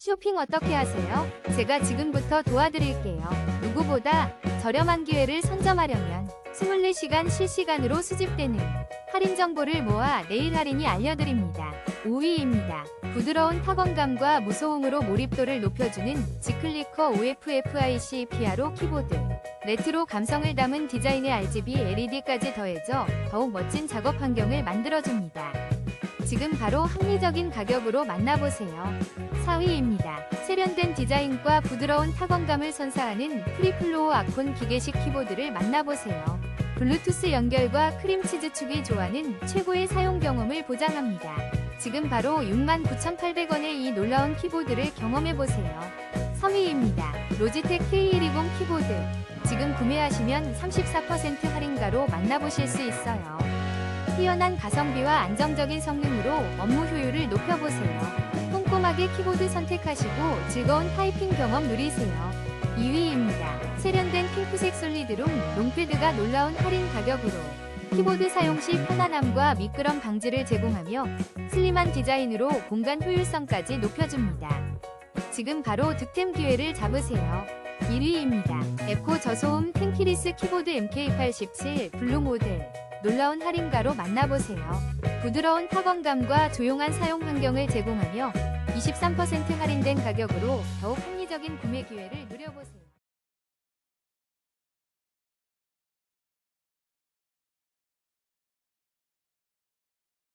쇼핑 어떻게 하세요? 제가 지금부터 도와드릴게요. 누구보다 저렴한 기회를 선점하려면 24시간 실시간으로 수집되는 할인 정보를 모아 내일 할인이 알려드립니다. 5위입니다. 부드러운 타건감과 무소음으로 몰입도를 높여주는 지클리커 OFFIC 피아로 키보드. 레트로 감성을 담은 디자인의 RGB LED까지 더해져 더욱 멋진 작업 환경을 만들어줍니다. 지금 바로 합리적인 가격으로 만나보세요. 4위입니다. 세련된 디자인과 부드러운 타건감을 선사하는 프리플로우 아콘 기계식 키보드를 만나보세요. 블루투스 연결과 크림치즈 축이 좋아하는 최고의 사용 경험을 보장합니다. 지금 바로 69,800원의 이 놀라운 키보드를 경험해보세요. 3위입니다. 로지텍 K120 키보드. 지금 구매하시면 34% 할인가로 만나보실 수 있어요. 뛰어난 가성비와 안정적인 성능으로 업무 효율을 높여보세요. 꼼꼼하게 키보드 선택하시고 즐거운 타이핑 경험 누리세요. 2위입니다. 세련된 핑크색 솔리드룸 롱패드가 놀라운 할인 가격으로 키보드 사용 시 편안함과 미끄럼 방지를 제공하며 슬림한 디자인으로 공간 효율성까지 높여줍니다. 지금 바로 득템 기회를 잡으세요. 1위입니다. 에코 저소음 텐키리스 키보드 MK87 블루 모델 놀라운 할인가로 만나보세요. 부드러운 타건감과 조용한 사용 환경을 제공하며 23% 할인된 가격으로 더욱 합리적인 구매 기회를 누려보세요.